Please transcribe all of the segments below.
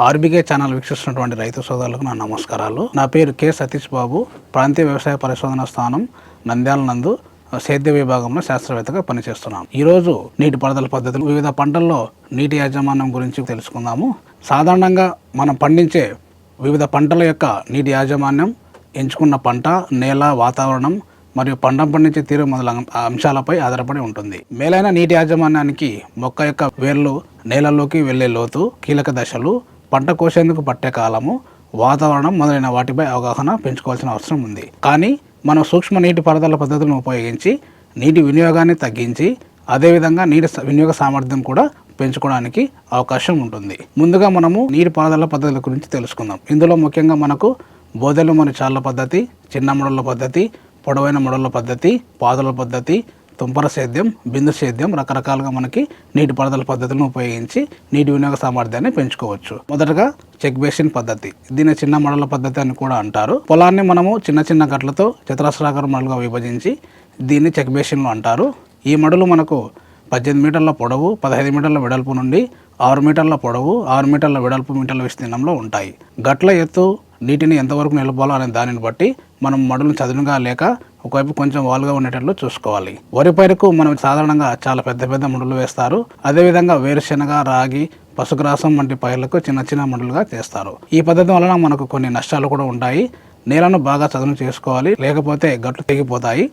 RBK channel వీక్షిస్తున్నటువంటి రైతు సోదరులకు నా నమస్కారాలు. నా పేరు కె సతీష్ బాబు. ప్రాంతీయ వ్యవసాయ పరిశోధన స్థానం నంద్యాల నందు సేద్య విభాగంలో శాస్త్రవేత్తగా పనిచేస్తున్నాను. ఈరోజు నీటిపారుదల పద్ధతులు వివిధ పంటల్లో నీటి యాజమాన్యం గురించి తెలుసుకుందాము. సాధారణంగా మనం పండించే వివిధ పంటల యొక్క నీటి యాజమాన్యం ఎంచుకున్న పంట నేల వాతావరణం మరియు పంట పండించే తీరు మొదలైన అంశాలపై ఆధారపడి ఉంటుంది. మేలైన నీటి యాజమాన్యానికి మొక్క యొక్క వేర్లు నేలలోకి వెళ్ళే లోతు కీలక దశలు పంట కోసేందుకు పట్టే కాలము వాతావరణం మొదలైన వాటిపై అవగాహన పెంచుకోవాల్సిన అవసరం ఉంది. కానీ మనం సూక్ష్మ నీటి పారుదల పద్ధతులను ఉపయోగించి నీటి వినియోగాన్ని తగ్గించి అదేవిధంగా నీటి స- వినియోగ సామర్థ్యం కూడా పెంచుకోవడానికి అవకాశం ఉంటుంది. ముందుగా మనము నీటి పారుదల పద్ధతుల గురించి తెలుసుకుందాం. ఇందులో ముఖ్యంగా మనకు బోదెలు మన చాళ్ళ పద్ధతి చిన్న మొడల పద్ధతి పొడవైన మొడల పద్ధతి పాదుల పద్ధతి తుంపర సేద్యం బిందు సేద్యం రకరకాలుగా మనకి నీటిపారుదల పద్ధతులను ఉపయోగించి నీటి వినియోగ సామర్థ్యాన్ని పెంచుకోవచ్చు. మొదటగా చెక్ బేసిన్ పద్ధతి. దీన్ని చిన్న మడల పద్ధతి అని కూడా అంటారు. పొలాన్ని మనము చిన్న చిన్న గట్లతో చతురస్రాకార మడలుగా విభజించి దీన్ని చెక్ బేసిన్లు అంటారు. ఈ మడలు మనకు పద్దెనిమిది మీటర్ల పొడవు పదహైదు మీటర్ల వెడల్పు నుండి ఆరు మీటర్ల పొడవు ఆరు మీటర్ల వెడల్పు మీటర్ల విస్తీర్ణంలో ఉంటాయి. గట్ల ఎత్తు నీటిని ఎంతవరకు నిలపాలో అనే దానిని బట్టి మనం మడులను చదునుగా లేక ఒకవైపు కొంచెం వాలుగా ఉండేటట్లు చూసుకోవాలి. వరి పైరుకు మనం సాధారణంగా చాలా పెద్ద పెద్ద ముడులు వేస్తారు. అదేవిధంగా వేరుశెనగ రాగి పశుగ్రాసం వంటి పైర్లకు చిన్న చిన్న ముడులుగా చేస్తారు. ఈ పద్ధతి వలన మనకు కొన్ని నష్టాలు కూడా ఉంటాయి. నేలను బాగా చదును చేసుకోవాలి. లేకపోతే గట్లు తెగిపోతాయి.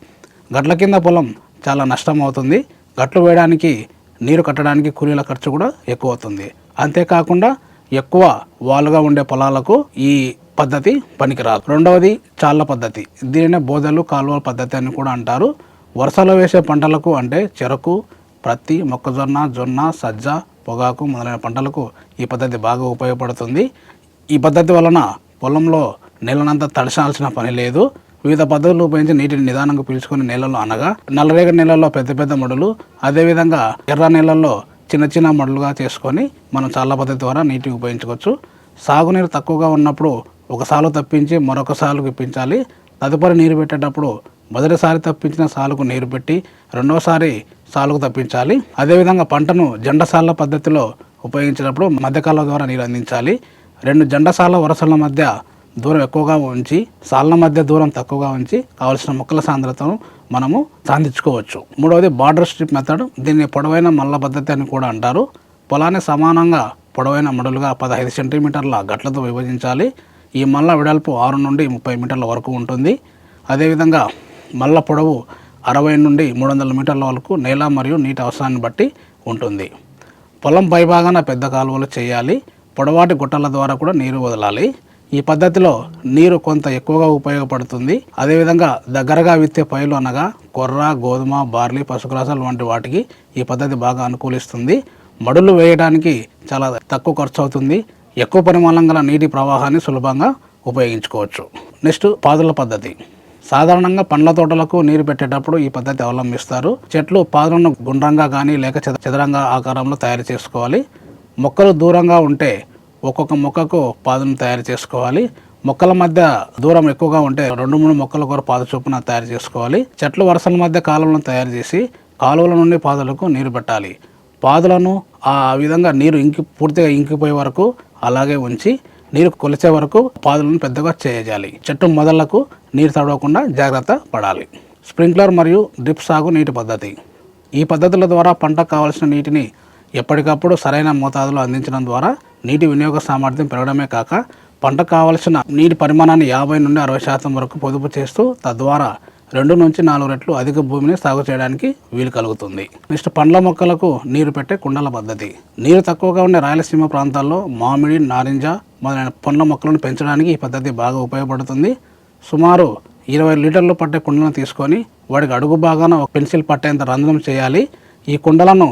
గట్ల కింద పొలం చాలా నష్టం అవుతుంది. గట్లు వేయడానికి నీరు కట్టడానికి కూలీల ఖర్చు కూడా ఎక్కువ అవుతుంది. అంతేకాకుండా ఎక్కువ వాలుగా ఉండే పొలాలకు ఈ పద్ధతి పనికిరాదు. రెండవది చాళ్ళ పద్ధతి. దీనినే బోధలు కాలువ పద్ధతి అని కూడా అంటారు. వరుసలో వేసే పంటలకు అంటే చెరకు ప్రత్తి మొక్కజొన్న జొన్న సజ్జ పొగాకు మొదలైన పంటలకు ఈ పద్ధతి బాగా ఉపయోగపడుతుంది. ఈ పద్ధతి వలన పొలంలో నీళ్ళనంతా తడిసాల్సిన పని లేదు. వివిధ పద్ధతులు ఉపయోగించి నీటిని నిదానంగా పీల్చుకునే నేలలు అనగా నల్లరేగడి నేలల్లో పెద్ద పెద్ద మడులు అదేవిధంగా ఎర్ర నేలల్లో చిన్న చిన్న మడులుగా చేసుకొని మనం చాలా పద్ధతి ద్వారా నీటిని ఉపయోగించుకోవచ్చు. సాగునీరు తక్కువగా ఉన్నప్పుడు ఒక సాలు తప్పించి మరొక సాలుకు ఇప్పించాలి. తదుపరి నీరు పెట్టేటప్పుడు మొదటిసారి తప్పించిన సాలుకు నీరు పెట్టి రెండోసారి సాలుకు తప్పించాలి. అదేవిధంగా పంటను జెండసాల పద్ధతిలో ఉపయోగించినప్పుడు మధ్యకాలం ద్వారా నీరు అందించాలి. రెండు జెండసాల వరుసల మధ్య దూరం ఎక్కువగా ఉంచి సాళ్ళ మధ్య దూరం తక్కువగా ఉంచి కావలసిన మొక్కల సాంద్రతను మనము సాధించుకోవచ్చు. మూడవది బార్డర్ స్ట్రిప్ మెథడ్. దీన్ని పొడవైన మల్ల పద్ధతి అని కూడా అంటారు. పొలాన్ని సమానంగా పొడవైన మడులుగా పదహైదు సెంటీమీటర్ల గట్లతో విభజించాలి. ఈ మల్ల వెడల్పు ఆరు నుండి ముప్పై మీటర్ల వరకు ఉంటుంది. అదేవిధంగా మల్ల పొడవు అరవై నుండి మూడు వందల మీటర్ల వరకు నేల మరియు నీటి అవసరాన్ని బట్టి ఉంటుంది. పొలం పైభాగాన పెద్ద కాలువలు చేయాలి. పొడవాటి గుట్టల ద్వారా కూడా నీరు వదలాలి. ఈ పద్ధతిలో నీరు కొంత ఎక్కువగా ఉపయోగపడుతుంది. అదేవిధంగా దగ్గరగా విత్తే పైలు అనగా కొర్ర గోధుమ బార్లీ పశుగ్రాసాలు వంటి వాటికి ఈ పద్ధతి బాగా అనుకూలిస్తుంది. మడులు వేయడానికి చాలా తక్కువ ఖర్చు అవుతుంది. ఎక్కువ పరిమాణం గల నీటి ప్రవాహాన్ని సులభంగా ఉపయోగించుకోవచ్చు. నెక్స్ట్ పాదుల పద్ధతి. సాధారణంగా పండ్ల తోటలకు నీరు పెట్టేటప్పుడు ఈ పద్ధతి అవలంబిస్తారు. చెట్లు పాదులను గుండ్రంగా కానీ లేక చదరంగా ఆకారంలో తయారు చేసుకోవాలి. మొక్కలు దూరంగా ఉంటే ఒక్కొక్క మొక్కకు పాదును తయారు చేసుకోవాలి. మొక్కల మధ్య దూరం ఎక్కువగా ఉంటే రెండు మూడు మొక్కల కొర పాద చొప్పున తయారు చేసుకోవాలి. చెట్ల వరుసల మధ్య కాలువలను తయారు చేసి కాలువల నుండి పాదులకు నీరు పెట్టాలి. పాదులను ఆ విధంగా నీరు ఇంకి పూర్తిగా ఇంకిపోయే వరకు అలాగే ఉంచి నీరు కొలిచే వరకు పాదులను పెద్దగా చేయాలి. చెట్టు మొదళ్ళకు నీరు తడవకుండా జాగ్రత్త పడాలి. స్ప్రింక్లర్ మరియు డ్రిప్ సాగు నీటి పద్ధతి. ఈ పద్ధతుల ద్వారా పంటకు కావలసిన నీటిని ఎప్పటికప్పుడు సరైన మోతాదులో అందించడం ద్వారా నీటి వినియోగ సామర్థ్యం పెరగడమే కాక పంటకు కావలసిన నీటి పరిమాణాన్ని యాభై నుండి అరవై శాతం వరకు పొదుపు చేస్తూ తద్వారా రెండు నుంచి నాలుగు రెట్లు అధిక భూమిని సాగు చేయడానికి వీలు కలుగుతుంది. నెక్స్ట్ పండ్ల మొక్కలకు నీరు పెట్టే కుండల పద్ధతి. నీరు తక్కువగా ఉండే రాయలసీమ ప్రాంతాల్లో మామిడి నారింజ మొదలైన పండ్ల మొక్కలను పెంచడానికి ఈ పద్ధతి బాగా ఉపయోగపడుతుంది. సుమారు ఇరవై లీటర్లు పట్టే కుండలను తీసుకొని వాడికి అడుగు భాగాన ఒక పెన్సిల్ పట్టేంత రంధ్రం చేయాలి. ఈ కుండలను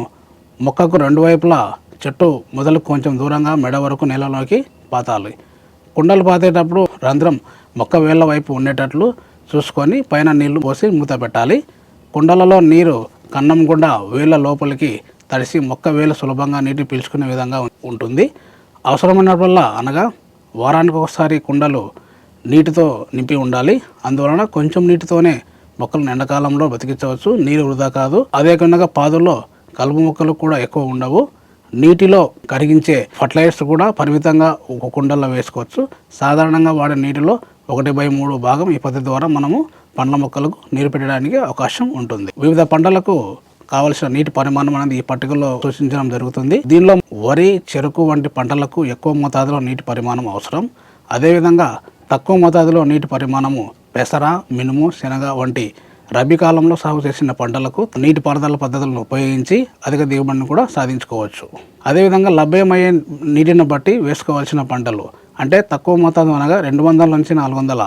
మొక్కకు రెండు వైపులా చెట్టు మొదలు కొంచెం దూరంగా మెడ వరకు నేలలోకి పాతాలి. కుండలు పాతేటప్పుడు రంధ్రం మొక్క వేళ్ళ వైపు ఉండేటట్లు చూసుకొని పైన నీళ్ళు పోసి మూత పెట్టాలి. కుండలలో నీరు కన్నం గుండా వేళ్ళ లోపలికి తడిసి మొక్క వేలు సులభంగా నీటి పీల్చుకునే విధంగా ఉంటుంది. అవసరమైనప్పుడల్లా అనగా వారానికి ఒకసారి కుండలు నీటితో నింపి ఉండాలి. అందువలన కొంచెం నీటితోనే మొక్కలను ఎండాకాలంలో బతికించవచ్చు. నీరు వృధా కాదు. అదే కాకుండా పాదుల్లో కలుపు మొక్కలు కూడా ఎక్కువ ఉండవు. నీటిలో కరిగించే ఫర్టిలైజర్స్ కూడా పరిమితంగా ఒక కుండల్లో వేసుకోవచ్చు. సాధారణంగా వాడే నీటిలో ఒకటి బై మూడు భాగం ఈ పద్ధతి ద్వారా మనము పండ్ల మొక్కలకు నీరు పెట్టడానికి అవకాశం ఉంటుంది. వివిధ పంటలకు కావలసిన నీటి పరిమాణం అనేది ఈ పట్టికలో సూచించడం జరుగుతుంది. దీనిలో వరి చెరుకు వంటి పంటలకు ఎక్కువ మోతాదులో నీటి పరిమాణం అవసరం. అదేవిధంగా తక్కువ మోతాదులో నీటి పరిమాణము పెసర మినుము శనగ వంటి రబీ కాలంలో సాగు చేసిన పంటలకు నీటిపారుదల పద్ధతులను ఉపయోగించి అధిక దిగుబడిని కూడా సాధించుకోవచ్చు. అదేవిధంగా లభ్యమయ్యే నీటిని బట్టి వేసుకోవాల్సిన పంటలు అంటే తక్కువ మోతాదు అనగా రెండు వందల నుంచి నాలుగు వందల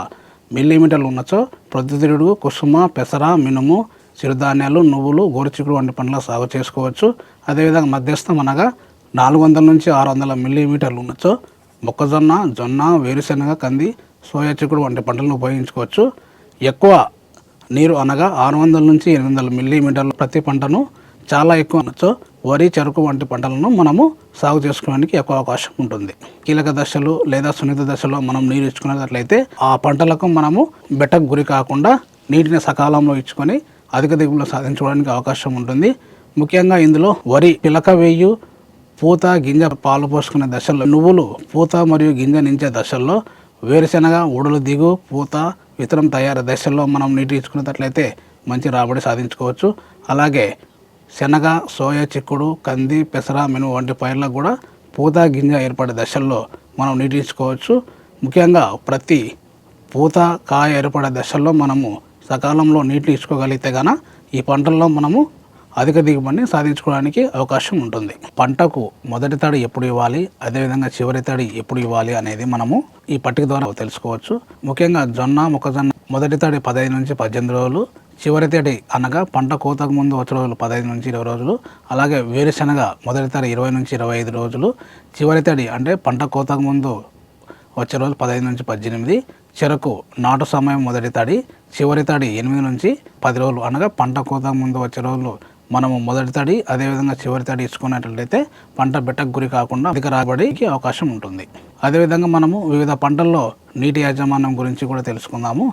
మిల్లీమీటర్లు ఉన్నచో ప్రొద్దుతిరుడు కుసుమ పెసర మినుము చిరుధాన్యాలు నువ్వులు గోరుచిక్కుడు వంటి పండ్ల సాగు చేసుకోవచ్చు. అదేవిధంగా మధ్యస్థం అనగా నాలుగు వందల నుంచి ఆరు వందల మిల్లీమీటర్లు ఉన్నచో మొక్కజొన్న జొన్న వేరుశెనగ కంది సోయా చిక్కుడు వంటి పంటలను ఉపయోగించుకోవచ్చు. ఎక్కువ నీరు అనగా ఆరు వందల నుంచి ఎనిమిది వందల మిల్లీమీటర్లు ప్రతి పంటను చాలా ఎక్కువ అనొచ్చు వరి చెరుకు వంటి పంటలను మనము సాగు చేసుకోవడానికి ఎక్కువ అవకాశం ఉంటుంది. కీలక దశలు లేదా సున్నిత దశలో మనం నీరు ఇచ్చుకున్నట్లయితే ఆ పంటలకు మనము బెట్టకు గురి కాకుండా నీటిని సకాలంలో ఇచ్చుకొని అధిక దిగుబడులు సాధించడానికి అవకాశం ఉంటుంది. ముఖ్యంగా ఇందులో వరి పిలక వేయు పూత గింజ పాలు పోసుకునే దశల్లో నువ్వులు పూత మరియు గింజ నించే దశల్లో వేరుశెనగ ఉడలు దిగు పూత విత్తనం తయారు దశల్లో మనం నీటి ఇచ్చుకున్నట్లయితే మంచి రాబడి సాధించుకోవచ్చు. అలాగే శనగ సోయా చిక్కుడు కంది పెసర మినుము వంటి పైర్లకు కూడా పూత గింజ ఏర్పడే దశల్లో మనం నీటించుకోవచ్చు. ముఖ్యంగా ప్రతి పూత కాయ ఏర్పడే దశల్లో మనము సకాలంలో నీటిని ఇచ్చుకోగలిగితే గాన ఈ పంటల్లో మనము అధిక దిగుబడిని సాధించుకోవడానికి అవకాశం ఉంటుంది. పంటకు మొదటి తడి ఎప్పుడు ఇవ్వాలి? అదేవిధంగా చివరి తడి ఎప్పుడు ఇవ్వాలి అనేది మనము ఈ పట్టిక ద్వారా తెలుసుకోవచ్చు. ముఖ్యంగా జొన్న మొక్కజొన్న మొదటి తడి పదహైదు నుంచి పద్దెనిమిది రోజులు చివరి తడి అనగా పంట కోతకు ముందు వచ్చే రోజులు పదహైదు నుంచి ఇరవై రోజులు అలాగే వేరుశెనగ మొదటి తడి ఇరవై నుంచి ఇరవై ఐదు రోజులు చివరి తడి అంటే పంట కోతకు ముందు వచ్చే రోజు పదహైదు నుంచి పద్దెనిమిది చెరకు నాటు సమయం మొదటి తడి చివరి తడి ఎనిమిది నుంచి పది రోజులు అనగా పంట కోతకు ముందు వచ్చే రోజులు మనము మొదటి తడి అదేవిధంగా చివరి తడి ఇచ్చుకున్నట్లయితే పంట బెట్టకు గురి కాకుండా అధిక రాబడికి అవకాశం ఉంటుంది. అదేవిధంగా మనము వివిధ పంటల్లో నీటి యాజమాన్యం గురించి కూడా తెలుసుకుందాము.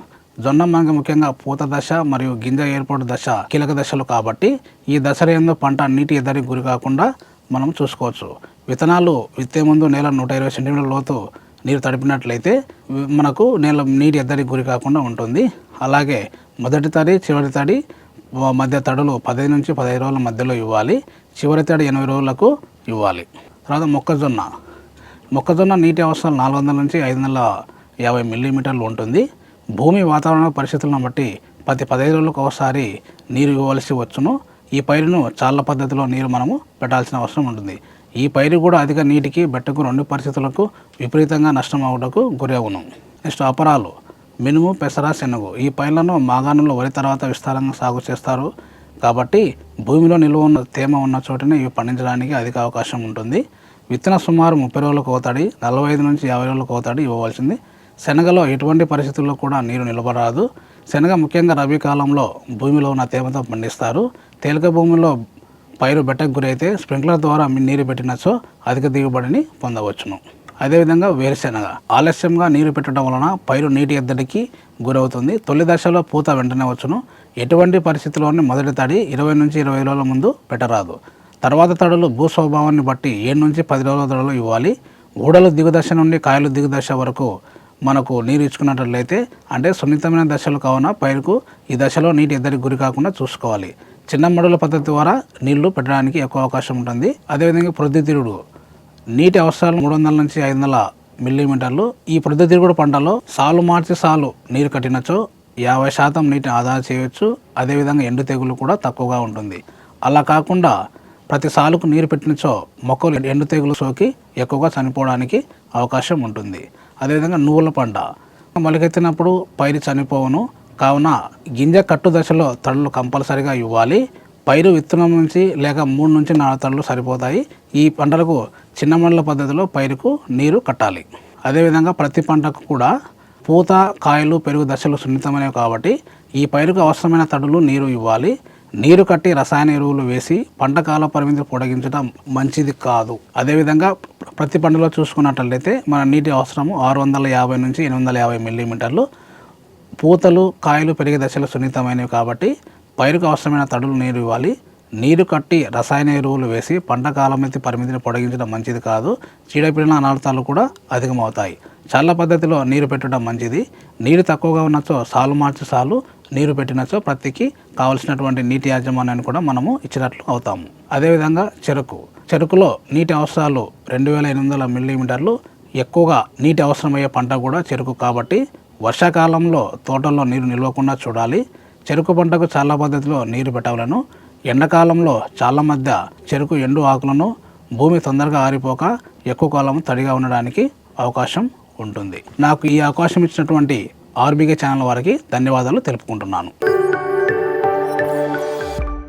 జొన్న మనకి ముఖ్యంగా పూత దశ మరియు గింజ ఏర్పాటు దశ కీలక దశలు కాబట్టి ఈ దశల ఎందు పంట నీటి ఎద్దరికి గురి కాకుండా మనం చూసుకోవచ్చు. విత్తనాలు విత్తే ముందు నేల నూట ఇరవై సెంటీమీటర్ల లోతు నీరు తడిపినట్లయితే మనకు నేల నీటి ఎద్దరికి గురి కాకుండా ఉంటుంది. అలాగే మొదటి తడి చివరి తడి మధ్య తడులు పదిహేను నుంచి పదహైదు రోజుల మధ్యలో ఇవ్వాలి. చివరి తడి ఎనభై రోజులకు ఇవ్వాలి. తర్వాత మొక్కజొన్న. మొక్కజొన్న నీటి అవసరం నాలుగు వందల నుంచి ఐదు వందల యాభై మిల్లీమీటర్లు ఉంటుంది. భూమి వాతావరణ పరిస్థితులను బట్టి ప్రతి పదహైదు రోజులకు ఒకసారి నీరు ఇవ్వవలసి వచ్చును. ఈ పైరును చాళ్ళ పద్ధతిలో నీరు మనము పెట్టాల్సిన అవసరం ఉంటుంది. ఈ పైరు కూడా అధిక నీటికి బెట్టకు రెండు పరిస్థితులకు విపరీతంగా నష్టం అవ్వటకు గురి అవును. నెక్స్ట్ అపరాలు. మినుము పెసర శనగు ఈ పైర్లను మాగాణంలో వరి తర్వాత విస్తారంగా సాగు చేస్తారు. కాబట్టి భూమిలో నిల్వ ఉన్న తేమ ఉన్న చోటనే ఇవి పండించడానికి అధిక అవకాశం ఉంటుంది. విత్తన సుమారు ముప్పై రోజులకు కోతాడి నలభై ఐదు నుంచి యాభై రోజులకు కోతాడి ఇవ్వవలసింది. శనగలో ఎటువంటి పరిస్థితుల్లో కూడా నీరు నిలబడరాదు. శనగ ముఖ్యంగా రబీ కాలంలో భూమిలో ఉన్న తేమతో పండిస్తారు. తేలిక భూమిలో పైరు బెట్టకు గురైతే స్ప్రింక్లర్ ద్వారా మీ నీరు పెట్టినచో అధిక దిగుబడిని పొందవచ్చును. అదేవిధంగా వేరుశెనగ. ఆలస్యంగా నీరు పెట్టడం వలన పైరు నీటి ఎద్దడికి గురవుతుంది. తొలి దశలో పూత వెంటనే వచ్చును. ఎటువంటి పరిస్థితుల్లోనే మొదటి తడి ఇరవై నుంచి ఇరవై రోజుల ముందు పెట్టరాదు. తర్వాత తడులు భూ స్వభావాన్ని బట్టి ఏడు నుంచి పది రోజుల తడులు ఇవ్వాలి. ఊడలు దిగుదశ నుండి కాయలు దిగుదశ వరకు మనకు నీరు ఇచ్చుకున్నట్లయితే అంటే సున్నితమైన దశలు కావున పైరుకు ఈ దశలో నీటి ఎద్దడికి గురి కాకుండా చూసుకోవాలి. చిన్న మడుల పద్ధతి ద్వారా నీళ్ళు పెట్టడానికి ఎక్కువ అవకాశం ఉంటుంది. అదేవిధంగా ప్రొద్దుతిరుడు నీటి అవసరాలు మూడు వందల నుంచి ఐదు వందల మిల్లీమీటర్లు. ఈ ప్రొద్దుతిరుగుడు పంటలో సాలు మార్చి సాలు నీరు కట్టినచో యాభై శాతం నీటిని ఆదా చేయవచ్చు అదేవిధంగా ఎండు తెగులు కూడా తక్కువగా ఉంటుంది. అలా కాకుండా ప్రతి సాలుకు నీరు పెట్టినచో మొక్కలు ఎండు తెగులు సోకి ఎక్కువగా చనిపోవడానికి అవకాశం ఉంటుంది. అదేవిధంగా నువ్వుల పంట. మొలకెత్తినప్పుడు పైరు చనిపోవును. కావున గింజ కట్టు దశలో తడులు కంపల్సరిగా ఇవ్వాలి. పైరు విత్తనం నుంచి లేక మూడు నుంచి నాలుగు తడులు సరిపోతాయి. ఈ పంటలకు చిన్న మండల పద్ధతిలో పైరుకు నీరు కట్టాలి. అదేవిధంగా ప్రతి పంటకు కూడా పూత కాయలు పెరుగు దశలు సున్నితమైనవి కాబట్టి ఈ పైరుకు అవసరమైన తడులు నీరు ఇవ్వాలి. నీరు కట్టి రసాయన ఎరువులు వేసి పంట కాల పరిమితి పొడిగించడం మంచిది కాదు. అదేవిధంగా ప్రతి పంటలో చూసుకున్నట్లయితే మన నీటి అవసరము ఆరు వందల యాభై నుంచి ఎనిమిది వందల యాభై మిల్లీమీటర్లు. పూతలు కాయలు పెరిగే దశలు సున్నితమైనవి కాబట్టి పైరుకు అవసరమైన తడులు నీరు ఇవ్వాలి. నీరు కట్టి రసాయన ఎరువులు వేసి పంట కాలమితి పరిమితిని పొడిగించడం మంచిది కాదు. చీడపీడన అనర్థాలు కూడా అధికమవుతాయి. చల్ల పద్ధతిలో నీరు పెట్టడం మంచిది. నీరు తక్కువగా ఉన్నచో సాలు మార్చి సాలు నీరు పెట్టినచో ప్రతికి కావలసినటువంటి నీటి యాజమాన్యాన్ని కూడా మనము ఇచ్చినట్లు అవుతాము. అదేవిధంగా చెరుకు. చెరుకులో నీటి అవసరాలు రెండు వేల ఎనిమిది వందల మిల్లీమీటర్లు. ఎక్కువగా నీటి అవసరమయ్యే పంట కూడా చెరుకు కాబట్టి వర్షాకాలంలో తోటల్లో నీరు నిల్వకుండా చూడాలి. చెరుకు పంటకు చాలా పద్ధతిలో నీరు పెట్టవలను ఎండాకాలంలో చాలా మధ్య చెరుకు ఎండు ఆకులను భూమి తొందరగా ఆరిపోక ఎక్కువ కాలం తడిగా ఉండడానికి అవకాశం ఉంటుంది. నాకు ఈ అవకాశం ఇచ్చినటువంటి ఆర్బీకే ఛానల్ వారికి ధన్యవాదాలు తెలుపుకుంటున్నాను.